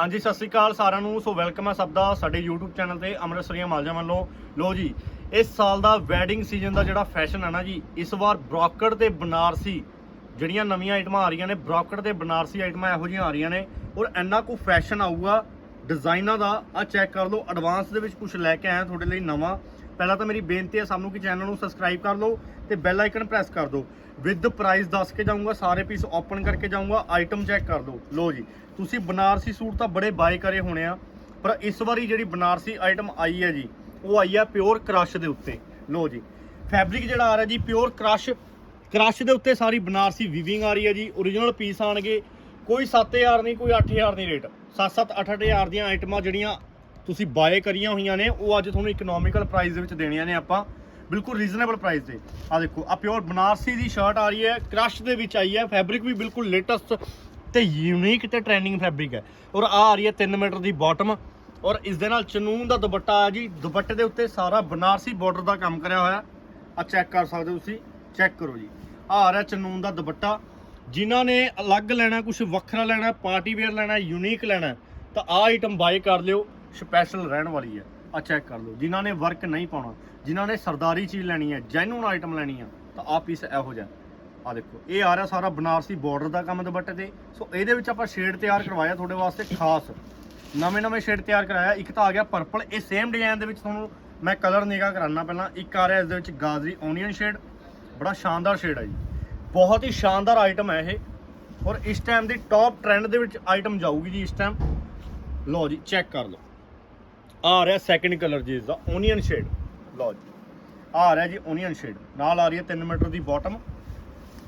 ਹਾਂਜੀ, ਸਤਿ ਸ੍ਰੀ ਅਕਾਲ ਸਾਰਿਆਂ ਨੂੰ। ਸੋ ਵੈਲਕਮ ਹੈ ਸਭ ਦਾ ਸਾਡੇ YouTube ਚੈਨਲ ਤੇ ਅੰਮ੍ਰਿਤਸਰੀਆਂ ਮਾਲਜਾ ਵੱਲੋਂ। ਲੋ ਜੀ, ਇਸ ਸਾਲ ਦਾ ਵੈਡਿੰਗ ਸੀਜ਼ਨ ਦਾ ਜਿਹੜਾ ਫੈਸ਼ਨ ਹੈ ਨਾ ਜੀ, ਇਸ ਵਾਰ ਬ੍ਰੋਕਰ ਤੇ ਬਨਾਰਸੀ ਜਿਹੜੀਆਂ ਨਵੀਆਂ ਆਈਟਮਾਂ ਆ ਰਹੀਆਂ ਨੇ ਬ੍ਰੋਕਰ ਤੇ ਬਨਾਰਸੀ ਆਈਟਮਾਂ ਇਹੋ ਜਿਹੀਆਂ ਆ ਰਹੀਆਂ ਨੇ ਔਰ ਇੰਨਾ ਕੁ ਫੈਸ਼ਨ ਆਊਗਾ ਡਿਜ਼ਾਈਨਾਂ ਦਾ ਆ ਚੈੱਕ ਕਰ ਲਓ ਐਡਵਾਂਸ ਦੇ ਵਿੱਚ ਕੁਝ ਲੈ ਕੇ ਆਇਆ ਤੁਹਾਡੇ ਲਈ ਨਵਾਂ। ਪਹਿਲਾਂ ਤਾਂ ਮੇਰੀ ਬੇਨਤੀ ਹੈ ਸਾਨੂੰ ਕਿ ਚੈਨਲ ਨੂੰ ਸਬਸਕ੍ਰਾਈਬ ਕਰ ਲਓ ਤੇ ਬੈਲ ਆਈਕਨ ਪ੍ਰੈਸ ਕਰ ਦਿਓ। ਵਿਦ ਪ੍ਰਾਈਸ ਦੱਸ ਕੇ ਜਾਊਂਗਾ, ਸਾਰੇ ਪੀਸ ਓਪਨ ਕਰਕੇ ਜਾਊਂਗਾ ਆਈਟਮ ਚੈੱਕ ਕਰ ਦਿਓ। ਲੋ ਜੀ, ਤੁਸੀਂ ਬਨਾਰਸੀ ਸੂਟ ਤਾਂ ਬੜੇ ਬਾਏ ਕਰੇ ਹੋਣੇ ਆ, ਪਰ ਇਸ ਵਾਰੀ ਜਿਹੜੀ ਬਨਾਰਸੀ ਆਈਟਮ ਆਈ ਹੈ ਜੀ, ਉਹ ਆਈ ਹੈ ਪਿਓਰ ਕ੍ਰਸ਼ ਦੇ ਉੱਤੇ। ਲੋ ਜੀ ਫੈਬਰਿਕ ਜਿਹੜਾ ਆ ਰਿਹਾ ਜੀ ਪਿਓਰ ਕ੍ਰਸ਼ ਕ੍ਰਸ਼ ਦੇ ਉੱਤੇ ਸਾਰੀ ਬਨਾਰਸੀ ਵੀਵਿੰਗ ਆ ਰਹੀ ਹੈ ਜੀ origignal ਪੀਸ ਆਣਗੇ। ਕੋਈ 7000 ਨਹੀਂ, ਕੋਈ 8000 ਨਹੀਂ ਰੇਟ 7-7 8-8000 ਦੀਆਂ ਆਈਟਮਾਂ ਜਿਹੜੀਆਂ ਤੁਸੀਂ ਬਾਏ ਕਰੀਆਂ ਹੋਈਆਂ ਨੇ, ਉਹ ਅੱਜ ਤੁਹਾਨੂੰ ਇਕਨੋਮਿਕਲ ਪ੍ਰਾਈਸ ਦੇ ਵਿੱਚ ਦੇਣੀਆਂ ਨੇ ਆਪਾਂ। ਬਿਲਕੁਲ ਰੀਜ਼ਨੇਬਲ ਪ੍ਰਾਈਸ ਤੇ ਆ ਦੇਖੋ ਆ ਪਿਓਰ ਬਨਾਰਸੀ ਦੀ ਸ਼ਰਟ ਆ ਰਹੀ ਹੈ ਕ੍ਰਸ਼ ਦੇ ਵਿੱਚ ਆਈ ਹੈ ਫੈਬਰਿਕ ਵੀ ਬਿਲਕੁਲ ਲੇਟੈਸਟ ਤੇ ਯੂਨੀਕ ਤੇ ਟ੍ਰੈਂਡਿੰਗ ਫੈਬਰਿਕ ਹੈ। ਔਰ ਆ ਆ ਰਹੀ ਹੈ 3 ਮੀਟਰ ਦੀ ਬਾਟਮ ਔਰ ਇਸ ਦੇ ਨਾਲ ਚਨੂਨ ਦਾ ਦੁਪੱਟਾ ਆ ਜੀ। ਦੁਪੱਟੇ ਦੇ ਉੱਤੇ ਸਾਰਾ ਬਨਾਰਸੀ ਬਾਰਡਰ ਦਾ ਕੰਮ ਕਰਿਆ ਹੋਇਆ। ਆ ਚੈੱਕ ਕਰ ਸਕਦੇ ਹੋ ਤੁਸੀਂ। ਚੈੱਕ ਕਰੋ ਜੀ। ਆ ਆ ਰਿਹਾ ਚਨੂਨ ਦਾ ਦੁਪੱਟਾ। ਜਿਨ੍ਹਾਂ ਨੇ ਅਲੱਗ ਲੈਣਾ ਕੁਝ ਵੱਖਰਾ ਲੈਣਾ ਪਾਰਟੀ ਵੇਅਰ ਲੈਣਾ ਯੂਨੀਕ ਲੈਣਾ, ਤਾਂ ਆ ਆਈਟਮ ਬਾਏ ਕਰ ਲਿਓ। ਸਪੈਸ਼ਲ ਰਹਿਣ ਵਾਲੀ ਹੈ। ਆ ਚੈੱਕ ਕਰ ਲਓ। ਜਿਨ੍ਹਾਂ ਨੇ ਵਰਕ ਨਹੀਂ ਪਾਉਣਾ, ਜਿਨ੍ਹਾਂ ਨੇ ਸਰਦਾਰੀ ਚੀਜ਼ ਲੈਣੀ ਹੈ ਜੈਨੂਨ ਆਈਟਮ ਲੈਣੀ ਆ, ਤਾਂ ਆ ਪੀਸ ਇਹੋ ਜਿਹਾ। ਆ ਦੇਖੋ, ਇਹ ਆ ਰਿਹਾ ਸਾਰਾ ਬਨਾਰਸੀ ਬਾਰਡਰ ਦਾ ਕੰਮ ਦੁਪੱਟੇ ਤੇ। ਸੋ ਇਹਦੇ ਵਿੱਚ ਆਪਾਂ ਸ਼ੇਡ ਤਿਆਰ ਕਰਵਾਇਆ ਤੁਹਾਡੇ ਵਾਸਤੇ ਖਾਸ। ਨਵੇਂ ਨਵੇਂ ਸ਼ੇਡ ਤਿਆਰ ਕਰਾਇਆ। ਇੱਕ ਤਾਂ ਆ ਗਿਆ ਪਰਪਲ ਇਹ ਸੇਮ ਡਿਜ਼ਾਈਨ ਦੇ ਵਿੱਚ ਤੁਹਾਨੂੰ ਮੈਂ ਕਲਰ ਨਿਗਾ ਕਰਾਉਣਾ ਪਹਿਲਾਂ। ਇੱਕ ਆ ਰਿਹਾ ਇਸ ਦੇ ਵਿੱਚ ਗਾਜਰੀ ਓਨੀਅਨ ਸ਼ੇਡ ਬੜਾ ਸ਼ਾਨਦਾਰ ਸ਼ੇਡ ਹੈ ਜੀ। ਬਹੁਤ ਹੀ ਸ਼ਾਨਦਾਰ ਆਈਟਮ ਹੈ ਇਹ। ਔਰ ਇਸ ਟਾਈਮ ਦੀ ਟੌਪ ਟ੍ਰੈਂਡ ਦੇ ਵਿੱਚ ਆਈਟਮ ਜਾਊਗੀ ਜੀ ਇਸ ਟਾਈਮ ਲਓ ਜੀ ਚੈੱਕ ਕਰ ਲਓ। ਆ ਰਿਹਾ ਸੈਕੰਡ ਕਲਰ ਜੀ ਇਸ ਦਾ ਓਨੀਅਨ ਸ਼ੇਡ ਲਓ ਜੀ, ਆ ਰਿਹਾ ਜੀ ਓਨੀਅਨ ਸ਼ੇਡ ਨਾਲ ਆ ਰਹੀ ਹੈ 3 ਮੀਟਰ ਦੀ ਬਾਟਮ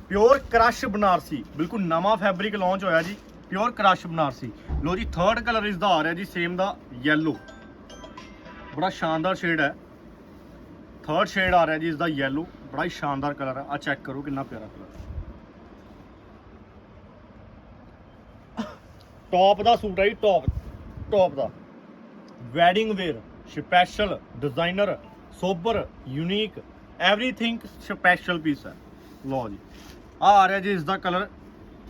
ਪਿਓਰ ਕ੍ਰਸ਼ ਬਨਾਰਸੀ, ਬਿਲਕੁਲ ਨਵਾਂ ਫੈਬਰਿਕ ਲਾਂਚ ਹੋਇਆ ਜੀ। Pure crush Banarasi. ਲੋ ਜੀ ਥਰਡ ਕਲਰ ਇਸ ਦਾ ਆ ਰਿਹਾ ਜੀ ਸੇਮ ਦਾ ਯੈਲੋ ਬੜਾ ਸ਼ਾਨਦਾਰ ਸ਼ੇਡ ਹੈ। ਥਰਡ ਸ਼ੇਡ ਆ ਰਿਹਾ ਜੀ, ਇਸ ਦਾ ਯੈਲੋ ਬੜਾ ਹੀ ਸ਼ਾਨਦਾਰ ਕਲਰ ਹੈ। ਆ ਚੈੱਕ ਕਰੋ ਕਿੰਨਾ ਪਿਆਰਾ ਕਲਰ ਟੌਪ ਦਾ ਸੂਟ ਹੈ ਜੀ ਟੌਪ ਟੌਪ ਦਾ। Wedding wear special designer sober unique everything special piece ਹੈ। ਲਓ ਜੀ ਆ ਆ ਰਿਹਾ ਜੀ ਇਸ ਦਾ ਕਲਰ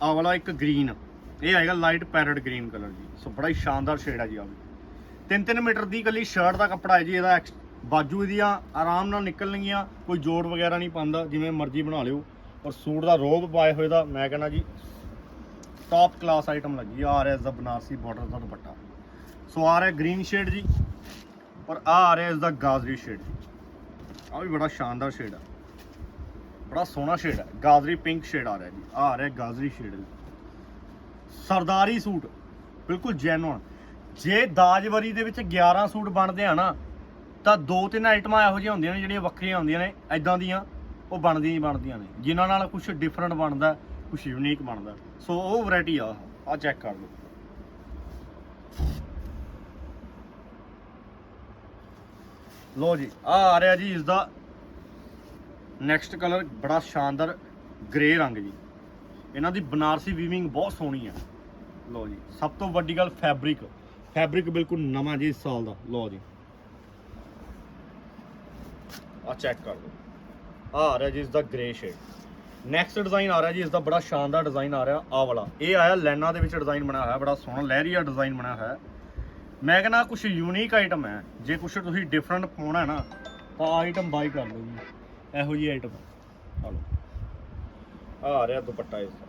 ਆ ਵਾਲਾ ਇੱਕ ਗ੍ਰੀਨ ਇਹ ਆਏਗਾ ਲਾਈਟ ਪੈਰਟ ਗ੍ਰੀਨ ਕਲਰ ਜੀ। ਸੋ ਬੜਾ ਹੀ ਸ਼ਾਨਦਾਰ ਸ਼ੇਡ ਹੈ ਜੀ ਆ ਵੀ। 3-3 ਮੀਟਰ ਦੀ ਇਕੱਲੀ ਸ਼ਰਟ ਦਾ ਕੱਪੜਾ ਹੈ ਜੀ, ਇਹਦਾ ਐਕਸ- ਬਾਜੂ ਇਹਦੀਆਂ ਆਰਾਮ ਨਾਲ ਨਿਕਲਣਗੀਆਂ, ਕੋਈ ਜੋੜ ਵਗੈਰਾ ਨਹੀਂ ਪਾਉਂਦਾ, ਜਿਵੇਂ ਮਰਜ਼ੀ ਬਣਾ ਲਿਓ। ਔਰ ਸੂਟ ਦਾ ਰੋਬ ਪਾਏ ਹੋਏ ਦਾ, ਮੈਂ ਕਹਿੰਦਾ ਜੀ ਟੌਪ ਕਲਾਸ ਆਈਟਮ ਲੱਗੀ ਆ ਆ ਰਿਹਾ ਇਸ ਦਾ ਬਨਾਰਸੀ ਬਾਰਡਰ ਦਾ ਦੁਪੱਟਾ। ਸੋ ਆ ਰਿਹਾ ਗ੍ਰੀਨ ਸ਼ੇਡ ਜੀ, ਔਰ ਆ ਆ ਰਿਹਾ ਇਸ ਦਾ ਗਾਜਰੀ ਸ਼ੇਡ ਜੀ। ਆ ਵੀ ਬੜਾ ਸ਼ਾਨਦਾਰ ਸ਼ੇਡ ਆ। ਬੜਾ ਸੋਹਣਾ ਸ਼ੇਡ ਹੈ ਗਾਜਰੀ ਪਿੰਕ ਸ਼ੇਡ ਆ ਰਿਹਾ ਜੀ। ਆ ਆ ਰਿਹਾ ਗਾਜਰੀ ਸ਼ੇਡ ਜੀ। ਸਰਦਾਰੀ ਸੂਟ, ਬਿਲਕੁਲ ਜੈਨੂਨ ਜੇ ਦਾਜਵਰੀ ਦੇ ਵਿੱਚ 11 ਸੂਟ ਬਣਦੇ ਆ ਨਾ, ਤਾਂ ਦੋ ਤਿੰਨ ਆਈਟਮਾਂ ਇਹੋ ਜਿਹੀਆਂ ਹੁੰਦੀਆਂ ਨੇ, ਜਿਹੜੀਆਂ ਵੱਖਰੀਆਂ ਹੁੰਦੀਆਂ ਨੇ। ਐਦਾਂ ਦੀਆਂ, ਉਹ ਬਣਦੀਆਂ ਹੀ ਬਣਦੀਆਂ ਨੇ। ਜਿਨ੍ਹਾਂ ਨਾਲ ਕੁਝ ਡਿਫਰੈਂਟ ਬਣਦਾ ਕੁਝ ਯੂਨੀਕ ਬਣਦਾ। ਸੋ ਉਹ ਵੈਰਾਈਟੀ ਆ ਆ ਚੈੱਕ ਕਰ ਲਓ। ਲੋ ਜੀ ਆ ਆ ਰਿਹਾ ਜੀ ਇਸ ਦਾ ਨੈਕਸਟ ਕਲਰ ਬੜਾ ਸ਼ਾਨਦਾਰ ਗ੍ਰੇ ਰੰਗ ਜੀ। ਇਹਨਾਂ ਦੀ ਬਨਾਰਸੀ ਵੀਵਿੰਗ ਬਹੁਤ ਸੋਹਣੀ ਹੈ ਲੋ ਜੀ, ਸਭ ਤੋਂ ਵੱਡੀ ਗੱਲ ਫੈਬਰਿਕ ਫੈਬਰਿਕ ਬਿਲਕੁਲ ਨਵਾਂ ਜੀ ਇਸ ਸਾਲ ਦਾ। ਲੋ ਜੀ। ਆ ਚੈੱਕ ਕਰ ਲਓ। ਆ ਆ ਰਿਹਾ ਜੀ ਇਸ ਦਾ ਗ੍ਰੇ ਸ਼ੇਡ ਨੈਕਸਟ ਡਿਜ਼ਾਈਨ ਆ ਰਿਹਾ ਜੀ ਇਸ ਦਾ ਬੜਾ ਸ਼ਾਨਦਾਰ ਡਿਜ਼ਾਈਨ ਆ ਰਿਹਾ ਆ ਵਾਲਾ। ਇਹ ਆਇਆ ਲੈਨਾ ਦੇ ਵਿੱਚ ਡਿਜ਼ਾਈਨ ਬਣਾਇਆ ਹੋਇਆ, ਬੜਾ ਸੋਹਣਾ, ਲਹਿਰੀਆ ਡਿਜ਼ਾਈਨ ਬਣਾਇਆ ਹੋਇਆ। ਮੈਂ ਕਹਿੰਦਾ ਕੁਝ ਯੂਨੀਕ ਆਈਟਮ ਹੈ। ਜੇ ਕੁਝ ਤੁਸੀਂ ਡਿਫਰੈਂਟ ਪਾਉਣਾ ਹੈ ਨਾ, ਤਾਂ ਆਈਟਮ ਬਾਈ ਕਰ ਲਓ ਜੀ। ਇਹੋ ਜੀ ਆਈਟਮ ਆ ਲਓ। ਆ ਰਿਹਾ ਦੁਪੱਟਾ ਇਸ ਦਾ।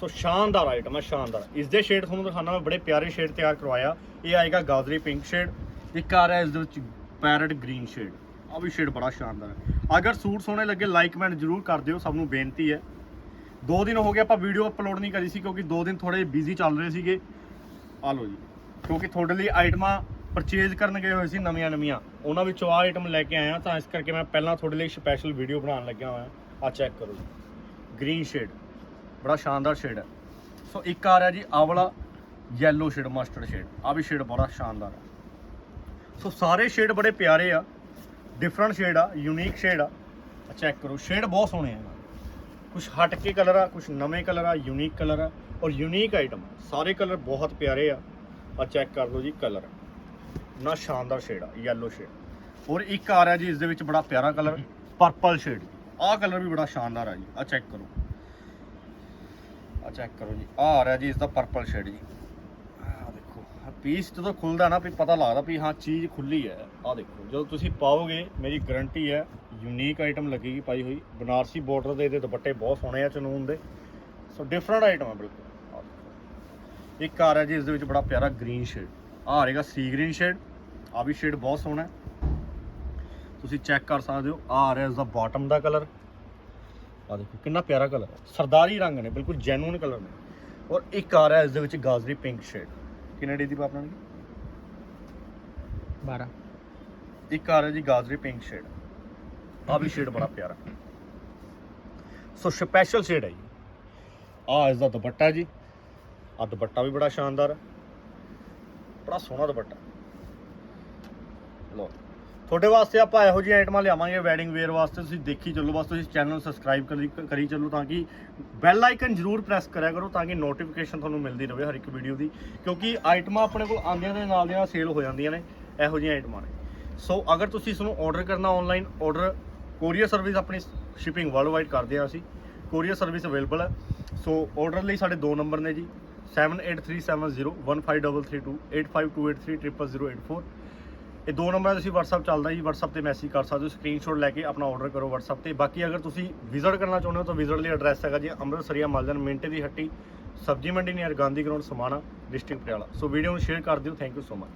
ਸੋ ਸ਼ਾਨਦਾਰ ਆਈਟਮ ਹੈ, ਸ਼ਾਨਦਾਰ। ਇਸ ਦੇ ਸ਼ੇਡ ਤੁਹਾਨੂੰ ਦਿਖਾਣਾ ਮੈਂ, ਬੜੇ ਪਿਆਰੇ ਸ਼ੇਡ ਤਿਆਰ ਕਰਵਾਇਆ। ਇਹ ਆਏਗਾ ਗਾਜਰੀ ਪਿੰਕ ਸ਼ੇਡ ਇੱਕ ਆ ਰਿਹਾ ਇਸ ਦੇ ਵਿੱਚ ਪੈਰਟ ਗ੍ਰੀਨ ਸ਼ੇਡ ਆ ਵੀ ਸ਼ੇਡ ਬੜਾ ਸ਼ਾਨਦਾਰ ਹੈ। ਅਗਰ ਸੂਟ ਸੋਹਣੇ ਲੱਗੇ ਲਾਈਕ ਕਮੈਂਟ ਜਰੂਰ ਕਰ ਦਿਓ, ਸਭ ਨੂੰ ਬੇਨਤੀ ਹੈ। ਦੋ ਦਿਨ ਹੋ ਗਏ, ਆਪਾਂ ਵੀਡੀਓ ਅਪਲੋਡ ਨਹੀਂ ਕਰੀ ਸੀ, ਕਿਉਂਕਿ ਦੋ ਦਿਨ ਥੋੜੇ ਬਿਜ਼ੀ ਚੱਲ ਰਹੇ ਸੀਗੇ। ਆ ਲਓ ਜੀ। ਕਿਉਂਕਿ ਤੁਹਾਡੇ ਲਈ ਆਈਟਮਾਂ ਪਰਚੇਜ਼ ਕਰਨ ਗਏ ਹੋਏ ਸੀ ਨਵੀਆਂ ਨਵੀਆਂ। ਉਹਨਾਂ ਵਿੱਚੋਂ ਆ ਆਈਟਮ ਲੈ ਕੇ ਆਇਆ ਤਾਂ ਇਸ ਕਰਕੇ ਮੈਂ ਪਹਿਲਾਂ ਤੁਹਾਡੇ ਲਈ ਸਪੈਸ਼ਲ ਵੀਡੀਓ ਬਣਾਉਣ ਲੱਗਿਆ ਹੋਇਆ। ਆ ਚੈੱਕ ਕਰੋ ਜੀ। ਗ੍ਰੀਨ ਸ਼ੇਡ ਬੜਾ ਸ਼ਾਨਦਾਰ ਸ਼ੇਡ ਹੈ। ਸੋ ਇੱਕ ਆ ਰਿਹਾ ਜੀ, ਆਹ ਵਾਲਾ ਯੈਲੋ ਸ਼ੇਡ ਮਸਟਰਡ ਸ਼ੇਡ ਆ ਵੀ ਸ਼ੇਡ ਬੜਾ ਸ਼ਾਨਦਾਰ ਹੈ। ਸੋ ਸਾਰੇ ਸ਼ੇਡ ਬੜੇ ਪਿਆਰੇ ਆ। ਡਿਫਰੈਂਟ ਸ਼ੇਡ ਆ ਯੂਨੀਕ ਸ਼ੇਡ ਆ। ਚੈੱਕ ਕਰੋ। ਸ਼ੇਡ ਬਹੁਤ ਸੋਹਣੇ ਆ। ਕੁਝ ਹਟ ਕੇ ਕਲਰ ਆ ਕੁਝ ਨਵੇਂ ਕਲਰ ਆ ਯੂਨੀਕ ਕਲਰ ਆ। ਔਰ ਯੂਨੀਕ ਆਈਟਮ ਸਾਰੇ ਕਲਰ ਬਹੁਤ ਪਿਆਰੇ ਆ। ਆ ਚੈੱਕ ਕਰ ਲਓ ਜੀ ਕਲਰ ਨਾ ਸ਼ਾਨਦਾਰ ਸ਼ੇਡ ਆ ਯੈਲੋ ਸ਼ੇਡ ਔਰ ਇੱਕ ਆ ਰਿਹਾ ਜੀ, ਇਸ ਦੇ ਵਿੱਚ ਬੜਾ ਪਿਆਰਾ ਕਲਰ ਪਰਪਲ ਸ਼ੇਡ ਆਹ ਕਲਰ ਵੀ ਬੜਾ ਸ਼ਾਨਦਾਰ ਆ ਜੀ। ਆ ਚੈੱਕ ਕਰੋ। ਆ ਚੈੱਕ ਕਰੋ ਜੀ। ਆ ਆ ਰਿਹਾ ਜੀ, ਇਸ ਦਾ ਪਰਪਲ ਸ਼ੇਡ ਜੀ। ਪੀਸ ਜਦੋਂ ਖੁੱਲਦਾ ਨਾ ਵੀ ਪਤਾ ਲੱਗਦਾ ਵੀ ਹਾਂ, ਚੀਜ਼ ਖੁੱਲੀ ਹੈ। ਆ ਦੇਖੋ, ਜਦੋਂ ਤੁਸੀਂ ਪਾਓਗੇ, ਮੇਰੀ ਗਾਰੰਟੀ ਹੈ ਯੂਨੀਕ ਆਈਟਮ ਲੱਗੇਗੀ ਪਾਈ ਹੋਈ। ਬਨਾਰਸੀ ਬਾਰਡਰ ਦੇ ਇਹਦੇ ਦੁਪੱਟੇ ਬਹੁਤ ਸੋਹਣੇ ਆ ਚਨੂਨ ਦੇ। ਸੋ ਡਿਫਰੈਂਟ ਆਈਟਮ ਹੈ ਬਿਲਕੁਲ। ਆਹ ਦੇਖੋ। ਇੱਕ ਆ ਹੈ ਜੀ, ਇਸ ਦੇ ਵਿੱਚ ਬੜਾ ਪਿਆਰਾ ਗ੍ਰੀਨ ਸ਼ੇਡ ਆ ਰਹੇਗਾ ਸੀ ਗ੍ਰੀਨ ਸ਼ੇਡ ਆ ਵੀ ਸ਼ੇਡ ਬਹੁਤ ਸੋਹਣਾ ਤੁਸੀਂ ਚੈੱਕ ਕਰ ਸਕਦੇ ਹੋ ਆ ਆ ਰਿਹਾ ਇਸ ਦਾ ਬਾਟਮ ਦਾ ਕਲਰ ਆ ਦੇਖੋ, ਕਿੰਨਾ ਪਿਆਰਾ ਕਲਰ ਸਰਦਾਰੀ ਰੰਗ ਨੇ, ਬਿਲਕੁਲ ਜੈਨੂਨ ਕਲਰ ਨੇ। ਔਰ ਇੱਕ ਆ ਰਿਹਾ ਇਸ ਦੇ ਵਿੱਚ ਗਾਜਰੀ ਪਿੰਕ ਸ਼ੇਡ ਕਿੰਨੇ ਡੀ ਦੀ ਪਾਪਣਾ 12 ਇੱਕ ਆ ਰਿਹਾ ਜੀ ਗਾਜਰੀ ਪਿੰਕ ਸ਼ੇਡ ਆ ਵੀ ਸ਼ੇਡ ਬੜਾ ਪਿਆਰਾ। ਸੋ ਸਪੈਸ਼ਲ ਸ਼ੇਡ ਹੈ ਜੀ। ਆ ਇਸ ਦਾ ਦੁਪੱਟਾ ਜੀ। ਆ ਦੁਪੱਟਾ ਵੀ ਬੜਾ ਸ਼ਾਨਦਾਰ। ਹੈ ਬੜਾ ਸੋਹਣਾ ਦੁਪੱਟਾ। ਲੋ ਤੁਹਾਡੇ ਵਾਸਤੇ ਆਪਾਂ ਇਹੋ ਜਿਹੀਆਂ ਆਈਟਮਾਂ ਲਿਆਵਾਂਗੇ ਵੈਡਿੰਗ ਵੇਅਰ ਵਾਸਤੇ, ਤੁਸੀਂ ਦੇਖੀ ਚੱਲੋ, ਬਸ ਤੁਸੀਂ ਚੈਨਲ ਨੂੰ ਸਬਸਕ੍ਰਾਈਬ ਕਰੀ ਕਰੀ ਚੱਲੋ ਤਾਂ ਕਿ ਬੈਲ ਆਈਕਨ ਜ਼ਰੂਰ ਪ੍ਰੈਸ ਕਰਿਆ ਕਰੋ ਤਾਂ ਕਿ ਨੋਟੀਫਿਕੇਸ਼ਨ ਤੁਹਾਨੂੰ ਮਿਲਦੀ ਰਹੇ ਹਰ ਇੱਕ ਵੀਡੀਓ ਦੀ, ਕਿਉਂਕਿ ਆਈਟਮਾਂ ਆਪਣੇ ਕੋਲ ਆਉਂਦੀਆਂ ਦੇ ਨਾਲ ਦੇ ਨਾਲ ਸੇਲ ਹੋ ਜਾਂਦੀਆਂ ਨੇ, ਇਹੋ ਜਿਹੀਆਂ ਆਈਟਮਾਂ ਨੇ। ਸੋ ਅਗਰ ਤੁਸੀਂ ਇਸ ਨੂੰ ਆਰਡਰ ਕਰਨਾ ਆਨਲਾਈਨ ਆਰਡਰ ਕੋਰੀਅਰ ਸਰਵਿਸ ਆਪਣੀ ਸ਼ਿਪਿੰਗ ਵਰਲਡ ਵਾਈਡ ਕਰਦੇ ਹਾਂ ਅਸੀਂ ਕੋਰੀਅਰ ਸਰਵਿਸ ਅਵੇਲੇਬਲ ਹੈ। ਸੋ ਆਰਡਰ ਲਈ ਸਾਡੇ ਦੋ ਨੰਬਰ ਨੇ ਜੀ 7837015332 8528300084 ਇਹ ਦੋ ਨੰਬਰਾਂ ਤੁਸੀਂ ਅਸੀਂ WhatsApp ਚੱਲਦਾ ਜੀ, WhatsApp ਤੇ ਮੈਸੇਜ ਕਰ ਸਕਦੇ ਹੋ ਸਕਰੀਨਸ਼ਾਟ ਲੈ ਕੇ ਆਪਣਾ ਆਰਡਰ ਕਰੋ WhatsApp ਤੇ। ਬਾਕੀ ਅਗਰ ਤੁਸੀਂ ਵਿਜ਼ਿਟ ਕਰਨਾ ਚਾਹੁੰਦੇ ਹੋ ਤਾਂ ਵਿਜ਼ਿਟ ਲਈ ਐਡਰੈਸ ਹੈਗਾ ਜੀ ਅੰਮ੍ਰਿਤਸਰੀਆ ਮਾਲਜਨ ਮਿੰਟੇ ਦੀ ਹੱਟੀ, ਸਬਜੀ ਮੰਡੀ near Gandhi ground Samana district Patiala. So video ਨੂੰ ਸ਼ੇਅਰ ਕਰ ਦਿਓ ਥੈਂਕ ਯੂ ਸੋ ਮਚ